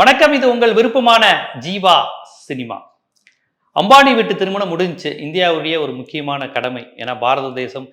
வணக்கம் இது உங்கள் விருப்பமான ஜீவா சினிமா. அம்பானி வீட்டு திருமணம் முடிஞ்சுச்சு இந்தியாவுடைய ஒரு முக்கியமான கடமை. ஏன்னா பாரத தேசம்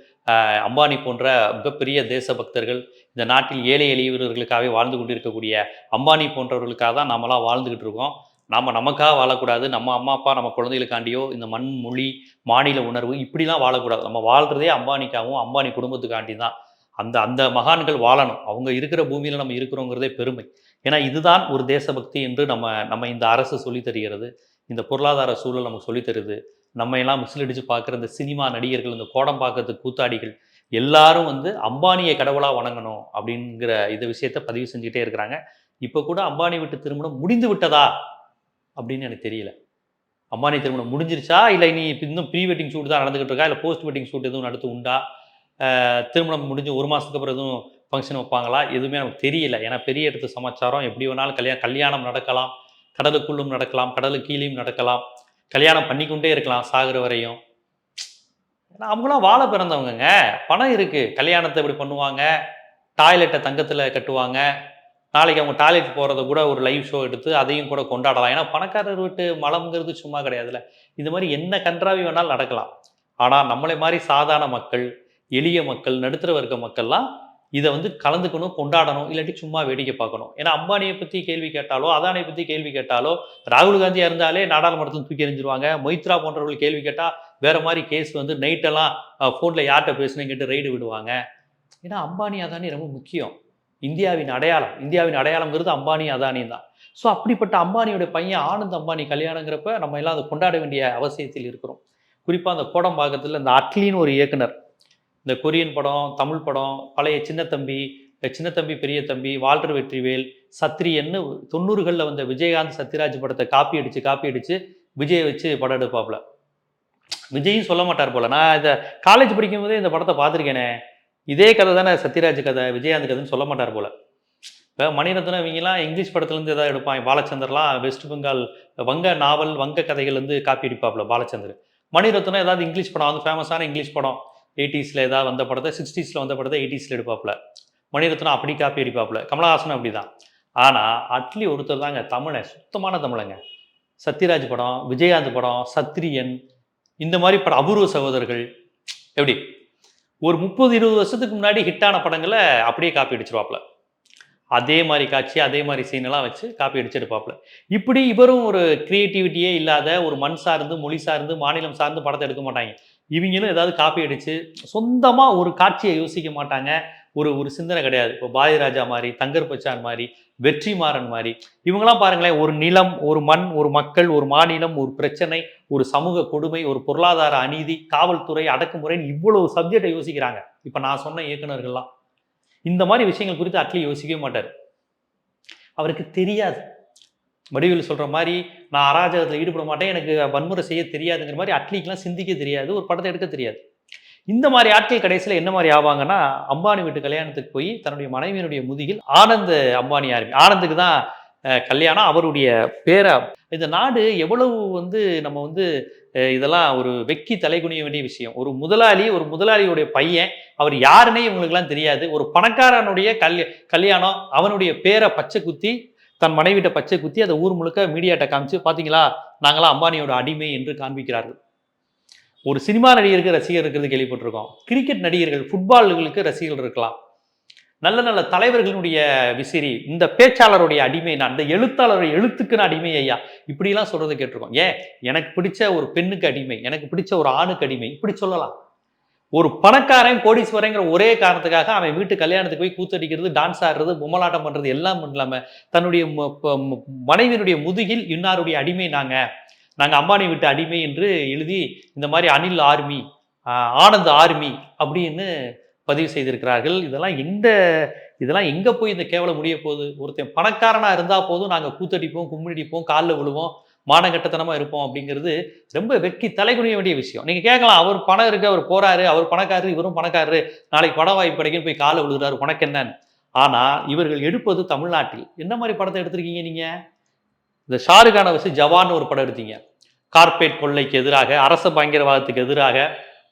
அம்பானி போன்ற மிகப்பெரிய தேசபக்தர்கள் இந்த நாட்டில் ஏழை எளியவர்களுக்காகவே வாழ்ந்து கொண்டிருக்கக்கூடிய அம்பானி போன்றவர்களுக்காக தான் நாமெல்லாம் வாழ்ந்துகிட்டு இருக்கோம். நாம் நமக்காக வாழக்கூடாது. நம்ம அம்மா அப்பா நம்ம குழந்தைகளுக்காண்டியோ இந்த மண் மொழி மாநில உணர்வு இப்படிலாம் வாழக்கூடாது. நம்ம வாழ்கிறதே அம்பானிக்காகவும் அம்பானி குடும்பத்துக்காண்டி தான் அந்த அந்த மகான்கள் வாழணும். அவங்க இருக்கிற பூமியில் நம்ம இருக்கிறோங்கிறதே பெருமை. ஏன்னா இதுதான் ஒரு தேசபக்தி என்று நம்ம நம்ம இந்த அரசு சொல்லித் தருகிறது. இந்த பொருளாதார சூழல் நமக்கு சொல்லித் தருது. நம்ம எல்லாம் மிசிலடிச்சு பார்க்குற இந்த சினிமா நடிகர்கள் இந்த கோடம் பார்க்கறது கூத்தாடிகள் எல்லாரும் வந்து அம்பானியை கடவுளாக வணங்கணும் அப்படிங்கிற இந்த விஷயத்த பதிவு செஞ்சுக்கிட்டே இருக்கிறாங்க. இப்போ கூட அம்பானி விட்டு திருமணம் முடிந்து விட்டதா? அப்படின்னு எனக்கு தெரியல. அம்பானி திருமணம் முடிஞ்சிருச்சா? இல்லை இனி இப்ப இன்னும் ப்ரீ வெட்டிங் ஷூட் தான் நடந்துகிட்டு இருக்கா? இல்லை போஸ்ட் வெட்டிங் ஷூட் எதுவும் நடத்து உண்டா? திருமணம் முடிஞ்சு ஒரு மாதத்துக்கு அப்புறம் எதுவும் ஃபங்க்ஷன் வைப்பாங்களா? எதுவுமே நமக்கு தெரியல. ஏன்னா பெரிய இடத்து சமாச்சாரம். எப்படி வேணாலும் கல்யாணம் கல்யாணம் நடக்கலாம். கடலுக்குள்ளும் நடக்கலாம். கடலுக்கு கீழேயும் நடக்கலாம். கல்யாணம் பண்ணிக்கொண்டே இருக்கலாம் சாகிற வரையும். ஏன்னா அவங்களாம் வாழ பிறந்தவங்கங்க. பணம் இருக்குது கல்யாணத்தை இப்படி பண்ணுவாங்க. டாய்லெட்டை தங்கத்தில் கட்டுவாங்க. நாளைக்கு அவங்க டாய்லெட் போகிறத கூட ஒரு லைவ் ஷோ எடுத்து அதையும் கூட கொண்டாடலாம். ஏன்னா பணக்காரர் வீட்டு மலம்ங்கிறது சும்மா கிடையாதுல்ல. இது மாதிரி என்ன கன்றாவி வேணாலும் நடக்கலாம். ஆனால் நம்மளை மாதிரி சாதாரண மக்கள் எளிய மக்கள் நடுத்தர வர்க்க மக்கள்லாம் இதை வந்து கலந்துக்கணும் கொண்டாடணும் இல்லாட்டி சும்மா வேடிக்கை பார்க்கணும். ஏன்னா அம்பானியை பற்றி கேள்வி கேட்டாலோ அதானியை பற்றி கேள்வி கேட்டாலோ ராகுல் காந்தியாக இருந்தாலே நாடாளுமன்றத்தில் தூக்கி எறிஞ்சிருவாங்க. மொய்த்ரா போன்றவர்கள் கேள்வி கேட்டால் வேறு மாதிரி கேஸ் வந்து நைட்டெல்லாம் ஃபோனில் யார்கிட்ட பேசுனேன்னு ரைடு விடுவாங்க. ஏன்னா அம்பானி அதானி ரொம்ப முக்கியம். இந்தியாவின் அடையாளம். இந்தியாவின் அடையாளங்கிறது அம்பானி அதானி தான். ஸோ அப்படிப்பட்ட அம்பானியோட பையன் ஆனந்த் அம்பானி கல்யாணங்கிறப்ப நம்ம எல்லாம் அதை கொண்டாட வேண்டிய அவசியத்தில் இருக்கிறோம். குறிப்பாக அந்த கோடம்பாக்கத்தில் இந்த அட்லின்னு ஒரு இயக்குனர் இந்த கொரியன் படம் தமிழ் படம் பழைய சின்னத்தம்பி சின்னத்தம்பி பெரிய தம்பி வால்டர் வெற்றிவேல் சத்ரியன்னு தொண்ணூறுகளில் வந்த விஜயகாந்த் சத்யராஜ் படத்தை காப்பி அடித்து காப்பி அடித்து விஜயை வச்சு படம் எடுப்பாப்புல விஜயும் சொல்ல மாட்டார் போல. நான் இதை காலேஜ் படிக்கும் போதே இந்த படத்தை பார்த்துருக்கேனே. இதே கதை தானே சத்யராஜ் கதை விஜயகாந்த் கதைன்னு சொல்ல மாட்டார் போல. இப்போ மணிரத்னம் இவங்கெல்லாம் இங்கிலீஷ் படத்துலேருந்து எதாவது எடுப்பாங்க பாலச்சந்தர்லாம் வெஸ்ட் பெங்கால் வங்க நாவல் வங்க கதைகள்லேருந்து காப்பி அடிப்பாப்புல பாலச்சந்தர் மணிரத்னம் ஏதாவது இங்கிலீஷ் படம் வந்து ஃபேமஸான இங்கிலீஷ் படம். எயிட்டிஸில் ஏதாவது வந்த படத்தை சிக்ஸ்டீஸில் வந்த படத்தை எயிட்டிஸில் எடுப்பாப்புல. மணிரத்னம் அப்படி காப்பி அடிப்பாப்புல. கமலஹாசனும் அப்படி தான் ஆனால் அட்லி ஒருத்தர் தாங்க தமிழை சுத்தமான தமிழங்க. சத்யராஜ் படம் விஜயகாந்த் படம் சத்ரியன் இந்த மாதிரி படம் அபூர்வ சகோதரர்கள். எப்படி? ஒரு முப்பது இருபது வருஷத்துக்கு முன்னாடி ஹிட்டான படங்களை அப்படியே காப்பி அடிச்சிருவாப்புல. அதே மாதிரி காட்சி அதே மாதிரி சீனெல்லாம் வச்சு காப்பி அடிச்செடுப்பாப்புல இப்படி இவரும் ஒரு கிரியேட்டிவிட்டியே இல்லாத ஒரு மண் சார்ந்து மொழி சார்ந்து மாநிலம் சார்ந்து படத்தை எடுக்க மாட்டாங்க. இவங்களும் ஏதாவது காப்பி அடிச்சு சொந்தமாக ஒரு காட்சியை யோசிக்க மாட்டாங்க. ஒரு ஒரு சிந்தனை கிடையாது. இப்போ பாதிராஜா மாதிரி தங்கர் பச்சான் மாதிரி வெற்றிமாறன் மாதிரி. இவங்கெல்லாம் பாருங்களேன் ஒரு நிலம் ஒரு மண் ஒரு மக்கள் ஒரு மாநிலம் ஒரு பிரச்சனை ஒரு சமூக கொடுமை ஒரு பொருளாதார அநீதி காவல்துறை அடக்குமுறைன்னு இவ்வளவு சப்ஜெக்டை யோசிக்கிறாங்க. இப்போ நான் சொன்ன இயக்குனர்கள்லாம். இந்த மாதிரி விஷயங்கள் குறித்து அட்லி யோசிக்கவே மாட்டார். அவருக்கு தெரியாது. வடிவில் சொல்கிற மாதிரி நான் அராஜகத்தில் ஈடுபட மாட்டேன். எனக்கு வன்முறை செய்ய தெரியாதுங்கிற மாதிரி அட்லீக்லாம் சிந்திக்க தெரியாது. ஒரு படத்தை எடுக்க தெரியாது. இந்த மாதிரி ஆட்கள் கடைசியில் என்ன மாதிரி ஆவாங்கன்னா அம்பானி வீட்டு கல்யாணத்துக்கு போய் தன்னுடைய மனைவியினுடைய முதுகில் ஆனந்த் அம்பானி ஆர்மி ஆனந்துக்கு தான் கல்யாணம். அவருடைய பேரை இந்த நாடு எவ்வளவு வந்து நம்ம வந்து இதெல்லாம் ஒரு வெக்கி தலைகுனிய வேண்டிய விஷயம். ஒரு முதலாளி ஒரு முதலாளியுடைய பையன் அவர் யாருன்னே இவங்களுக்குலாம் தெரியாது. ஒரு பணக்காரனுடைய கல்ய கல்யாணம் அவனுடைய பேரை பச்சை குத்தி தன் மனைவிட்ட பச்சை குத்தி அதை ஊர் முழுக்க மீடியாட்ட காமிச்சு பார்த்தீங்களா நாங்களாம் அம்பானியோட அடிமை என்று காண்பிக்கிறார்கள். ஒரு சினிமா நடிகருக்கு ரசிகர் இருக்கிறது கேள்விப்பட்டிருக்கோம். கிரிக்கெட் நடிகர்கள் ஃபுட்பால்களுக்கு ரசிகர்கள் இருக்கலாம். நல்ல நல்ல தலைவர்களுடைய விசிறி இந்த பேச்சாளருடைய அடிமை நான் இந்த எழுத்தாளருடைய எழுத்துக்கு நான் அடிமை ஐயா இப்படிலாம் சொல்றதை கேட்டிருக்கோம். ஏன்? எனக்கு பிடிச்ச ஒரு பெண்ணுக்கு அடிமை எனக்கு பிடிச்ச ஒரு ஆணுக்கு அடிமை இப்படி சொல்லலாம். ஒரு பணக்காரன் கோடீஸ்வரங்கிற ஒரே காரணத்துக்காக அவன் வீட்டு கல்யாணத்துக்கு போய் கூத்தடிக்கிறது டான்ஸ் ஆடுறது பொம்மலாட்டம் பண்றது எல்லாம் இல்லாமல் தன்னுடைய ம- மனைவியினுடைய முதுகில் இன்னாருடைய அடிமை நாங்க. நாங்க அம்பானி வீட்டு அடிமை என்று எழுதி இந்த மாதிரி அனில் ஆர்மி ஆனந்த் ஆர்மி அப்படின்னு பதிவு செய்திருக்கிறார்கள். இதெல்லாம் எந்த இதெல்லாம் எங்க போய் இந்த கேவலம் முடிய போகுது? ஒருத்தன் பணக்காரனா இருந்தா போதும் நாங்க கூத்தடிப்போம் கும்மிடிப்போம் காலில் விழுவோம். மானகட்டத்தனமாக இருப்போம் அப்படிங்கிறது ரொம்ப வெட்கி தலைகுனிய வேண்டிய விஷயம். நீங்கள் கேட்கலாம் அவர் பணம் இருக்கு அவர் போறாரு அவர் பணக்காரரு இவரும் பணக்காரரு நாளைக்கு பட வாய்ப்பு கிடைக்கும் போய் காலை விழுகிறாரு உனக்கு என்னன்னு. ஆனால் இவர்கள் எடுப்பது தமிழ்நாட்டில். என்ன மாதிரி படத்தை எடுத்திருக்கீங்க நீங்கள் இந்த ஷாருக்கான வச்சு ஜவான் ஒரு படம் எடுத்தீங்க. கார்ப்பரேட் கொள்ளைக்கு எதிராக அரச பயங்கரவாதத்துக்கு எதிராக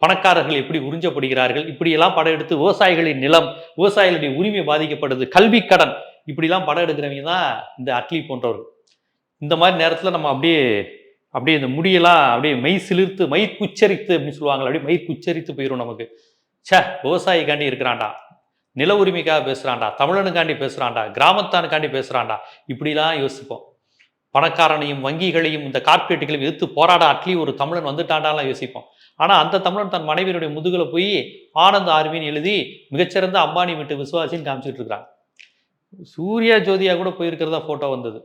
பணக்காரர்கள் எப்படி உறிஞ்சப்படுகிறார்கள் இப்படியெல்லாம் படம் எடுத்து விவசாயிகளின் நிலம் விவசாயிகளுடைய உரிமை பாதிக்கப்படுது கல்வி கடன் இப்படிலாம் படம் எடுக்கிறவங்க தான் இந்த அட்லி போன்றவர்கள். இந்த மாதிரி நேரத்தில் நம்ம அப்படியே அப்படியே இந்த முடியெல்லாம் அப்படியே மெய் சிலிர்த்து மை குச்சரித்து அப்படின்னு சொல்லுவாங்க அப்படியே மை குச்சரித்து போயிடும் நமக்கு. ச்சே விவசாயிக்காண்டி இருக்கிறான்டா. நில உரிமைக்காக பேசுகிறான்டா தமிழனுக்காண்டி பேசுகிறான்டா கிராமத்தானுக்காண்டி பேசுகிறான்டா இப்படிலாம் யோசிப்போம். பணக்காரனையும் வங்கிகளையும் இந்த கார்ப்பரேட்டுகளையும் எதிர்த்து போராட அட்லி ஒரு தமிழன் வந்துட்டாண்டாலாம் யோசிப்போம். ஆனால் அந்த தமிழன் தன் மனைவியினுடைய முதுகில் போய் ஆனந்த் ஆர்வின்னு எழுதி மிகச்சிறந்த அம்பானி வீட்டு விசுவாசின்னு காமிச்சிட்டு இருக்கிறாங்க சூர்யா ஜோதியாக கூட போயிருக்கிறதா ஃபோட்டோ வந்தது.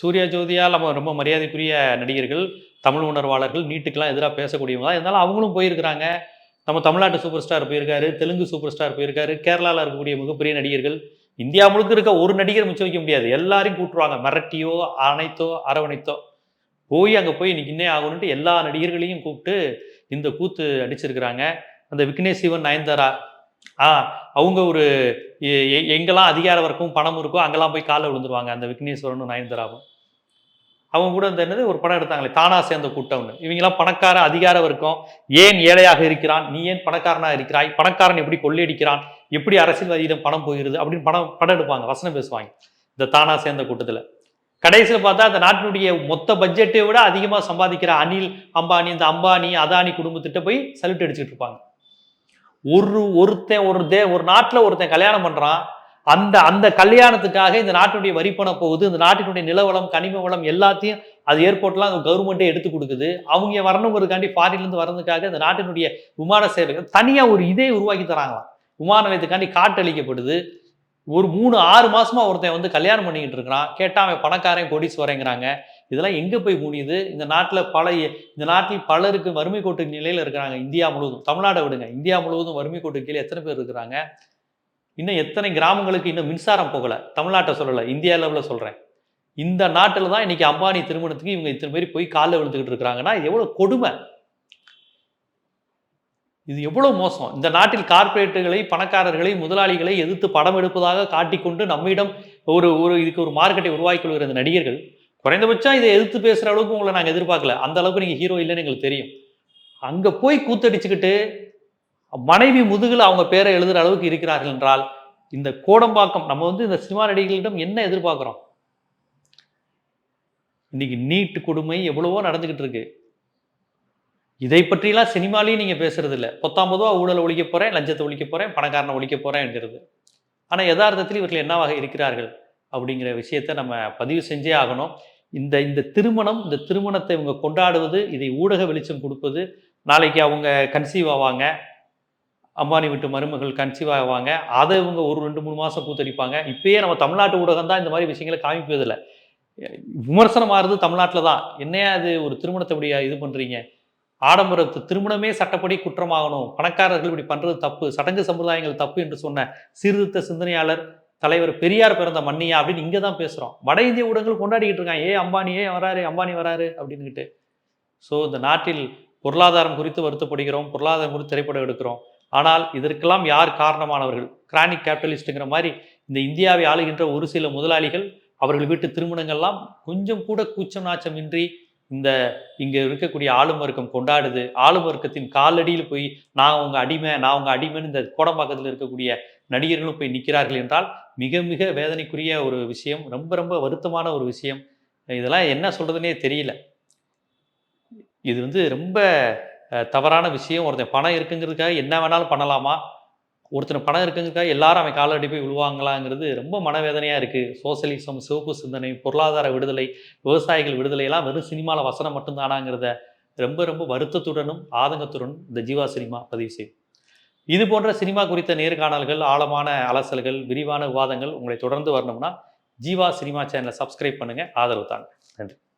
சூர்யா ஜோதியால் நம்ம ரொம்ப மரியாதைக்குரிய நடிகர்கள் தமிழ் உணர்வாளர்கள் நீட்டுக்கெல்லாம் எதிராக பேசக்கூடியவங்க தான் இருந்தாலும் அவங்களும் போயிருக்கிறாங்க. நம்ம தமிழ்நாட்டு சூப்பர் ஸ்டார் போயிருக்காரு தெலுங்கு சூப்பர் ஸ்டார் போயிருக்காரு கேரளாவில் இருக்கக்கூடிய மிகப்பெரிய நடிகர்கள். இந்தியா முழுக்க இருக்க ஒரு நடிகர் மிச்சம் வைக்க முடியாது. எல்லாரையும் கூட்டுருவாங்க. மிரட்டியோ அனைத்தோ அரவணைத்தோ. போய் அங்கே போய் இன்னைக்கு இன்னே ஆகணுன்ட்டு எல்லா நடிகர்களையும் கூப்பிட்டு இந்த கூத்து அடிச்சிருக்கிறாங்க. அந்த விக்னேஷ் சிவன் நயன்தாரா ஆ அவங்க ஒரு எ- எங்கெல்லாம் அதிகாரம் இருக்கும் பணம் இருக்கோ அங்கெல்லாம் போய் காலில் விழுந்துருவாங்க. அந்த விக்னேஸ்வரனும் நயன்தாராவும். அவங்க கூட இந்த என்னது? ஒரு படம் எடுத்தாங்களே தானா சேர்ந்த கூட்டம்னு. இவங்கெல்லாம் பணக்கார அதிகாரம் இருக்கும் ஏன் ஏழையாக இருக்கிறான்? நீ ஏன் பணக்காரனாக இருக்கிறாய்? பணக்காரன் எப்படி கொள்ளையடிக்கிறான்? எப்படி அரசியல்வாதியிடம் பணம் போகிறது? அப்படின்னு படம் படம் எடுப்பாங்க வசனம் பேசுவாங்க இந்த தானா சேர்ந்த கூட்டத்தில். கடைசியில் பார்த்தா அந்த நாட்டினுடைய மொத்த பட்ஜெட்டை விட அதிகமாக சம்பாதிக்கிற அனில் அம்பானி இந்த அம்பானி அதானி குடும்பத்திட்ட போய் சல்யூட் அடிச்சுட்டு இருப்பாங்க. ஒரு ஒருத்தன் ஒரு தே ஒரு நாட்டில் ஒருத்தன் கல்யாணம் பண்ணுறான் அந்த அந்த கல்யாணத்துக்காக இந்த நாட்டினுடைய வரி பண்ண போகுது. இந்த நாட்டினுடைய நிலவளம் கனிம வளம் எல்லாத்தையும் அது ஏர்போர்ட்லாம் கவர்மெண்ட்டே எடுத்து கொடுக்குது. அவங்க வரணுங்கிறதுக்காண்டி ஃபாரின்லேருந்து வரதுக்காக இந்த நாட்டினுடைய விமான சேவை தனியாக ஒரு இதே உருவாக்கி தராங்களாம். விமான நிலையத்துக்காண்டி காட்டளிக்கப்படுது ஒரு மூணு ஆறு மாசமா ஒருத்தன் வந்து கல்யாணம் பண்ணிக்கிட்டு இருக்கிறான். கேட்டால் அவன் பணக்காரன் கோடீஸ்வரங்கிறாங்க. இதெல்லாம் எங்கே போய் முடியுது? இந்த நாட்டில் பல இந்த நாட்டில் பலருக்கு வறுமை கோட்டு நிலையில் இருக்கிறாங்க இந்தியா முழுவதும். தமிழ்நாடை விடுங்க. இந்தியா முழுவதும் வறுமை கோட்டு கீழே எத்தனை பேர் இருக்கிறாங்க? இன்னும் எத்தனை கிராமங்களுக்கு இன்னும் மின்சாரம் போகலை? தமிழ்நாட்டை சொல்லலை இந்தியா லெவலில் சொல்கிறேன் இந்த நாட்டில் தான் இன்னைக்கு அம்பானி திருமணத்துக்கு இவங்க இத்தனை பேர் போய் காலில் விழுந்துக்கிட்டு இருக்கிறாங்கன்னா எவ்வளோ கொடுமை. இது எவ்வளோ மோசம். இந்த நாட்டில் கார்ப்பரேட்டுகளை பணக்காரர்களை முதலாளிகளை எதிர்த்து படம் எடுப்பதாக காட்டிக்கொண்டு நம்மிடம் ஒரு ஒரு இதுக்கு ஒரு மார்க்கெட்டை உருவாக்கி கொள்கிற இந்த நடிகர்கள் குறைந்தபட்சம் இதை எதிர்த்து பேசுகிற அளவுக்கு உங்களை நாங்கள் எதிர்பார்க்கல. அந்த அளவுக்கு நீங்கள் ஹீரோ இல்லைன்னு எங்களுக்கு தெரியும். அங்கே போய் கூத்தடிச்சுக்கிட்டு மனைவி முதுகில் அவங்க பேரை எழுதுகிற அளவுக்கு இருக்கிறார்கள் என்றால் இந்த கோடம்பாக்கம் நம்ம வந்து இந்த சினிமா நடிகர்களிடம் என்ன எதிர்பார்க்குறோம்? இன்னைக்கு நீட்டு கொடுமை எவ்வளவோ நடந்துக்கிட்டு இருக்கு. இதை பற்றிலாம் சினிமாலையும் நீங்கள் பேசுறது இல்லை. பத்தாம் ரூபா ஊழலை ஒழிக்க போகிறேன் லஞ்சத்தை ஒழிக்க போகிறேன் பணக்காரனை ஒழிக்க போகிறேன் என்கிறது. ஆனால் யதார்த்தத்தில் இவர்கள் என்னவாக இருக்கிறார்கள்? அப்படிங்கிற விஷயத்த நம்ம பதிவு செஞ்சே ஆகணும். இந்த இந்த திருமணம் இந்த திருமணத்தை இவங்க கொண்டாடுவது இதை ஊடக வெளிச்சம் கொடுப்பது நாளைக்கு அவங்க கன்சீவ் ஆவாங்க. அம்பானி வீட்டு மருமகள் கன்சீவ் ஆவாங்க. அதை இவங்க ஒரு ரெண்டு மூணு மாதம் கூத்தரிப்பாங்க இப்பயே நம்ம தமிழ்நாட்டு ஊடகம் தான் இந்த மாதிரி விஷயங்களை காமிப்பதில்லை. விமர்சனம் ஆறுது தமிழ்நாட்டில் தான். என்னையா அது ஒரு திருமணத்தை இப்படி இது பண்ணுறீங்க ஆடம்பரத்து திருமணமே சட்டப்படி குற்றமாகணும். பணக்காரர்கள் இப்படி பண்ணுறது தப்பு. சடங்கு சம்பிரதாயங்கள் தப்பு என்று சொன்ன சீர்திருத்த சிந்தனையாளர் தலைவர் பெரியார் பிறந்த மண்ணியா அப்படின்னு இங்கே தான் பேசுகிறோம் வட இந்திய ஊடகங்கள் கொண்டாடிக்கிட்டு இருக்காங்க. ஏ அம்பானி ஏன் வராரு அம்பானி வராரு அப்படின்னுக்கிட்டு ஸோ இந்த நாட்டில் பொருளாதாரம் குறித்து வருத்தப்படுகிறோம். பொருளாதாரம் குறித்து திரைப்படம் எடுக்கிறோம். ஆனால் இதற்கெல்லாம் யார் காரணமானவர்கள்? கிரானிக் கேபிட்டலிஸ்ட்டுங்கிற மாதிரி இந்த இந்தியாவை ஆளுகின்ற ஒரு சில முதலாளிகள் அவர்கள் வீட்டு திருமணங்கள்லாம் கொஞ்சம் கூட கூச்சம் நாச்சமின்றி இந்த இங்கே இருக்கக்கூடிய ஆளும் வர்க்கம் கொண்டாடுது. ஆளும் வர்க்கத்தின் காலடியில் போய் நான் உங்கள் அடிமை நான் உங்கள் அடிமைன்னு இந்த கோடம்பாக்கத்தில் இருக்கக்கூடிய நடிகர்களும் போய் நிற்கிறார்கள் என்றால் மிக மிக வேதனைக்குரிய ஒரு விஷயம் ரொம்ப ரொம்ப வருத்தமான ஒரு விஷயம். இதெல்லாம் என்ன சொல்கிறதுனே தெரியல. இது வந்து ரொம்ப தவறான விஷயம். ஒருத்தன் பணம் இருக்குங்கிறதுக்காக என்ன வேணாலும் பண்ணலாமா? ஒருத்தன் பணம் இருக்குங்கிறதுக்காக எல்லாரும் அவன் காலடி போய் விழுவாங்களாங்கிறது ரொம்ப மனவேதனையாக இருக்குது சோசியலிசம் சிவப்பு சிந்தனை பொருளாதார விடுதலை விவசாயிகள் விடுதலையெல்லாம் வெறும் சினிமாவில் வசனம் மட்டும்தானாங்கிறத ரொம்ப ரொம்ப வருத்தத்துடனும் ஆதங்கத்துடனும் இந்த ஜீவா சினிமா பதிவு செய்யும் இது போன்ற சினிமா குறித்த நேர்காணல்கள் ஆழமான அலசல்கள் விரிவான விவாதங்கள் உங்களை தொடர்ந்து வரணும்னா ஜீவா சினிமா சேனலை சப்ஸ்கிரைப் பண்ணுங்கள் ஆதரவு தாங்க. நன்றி.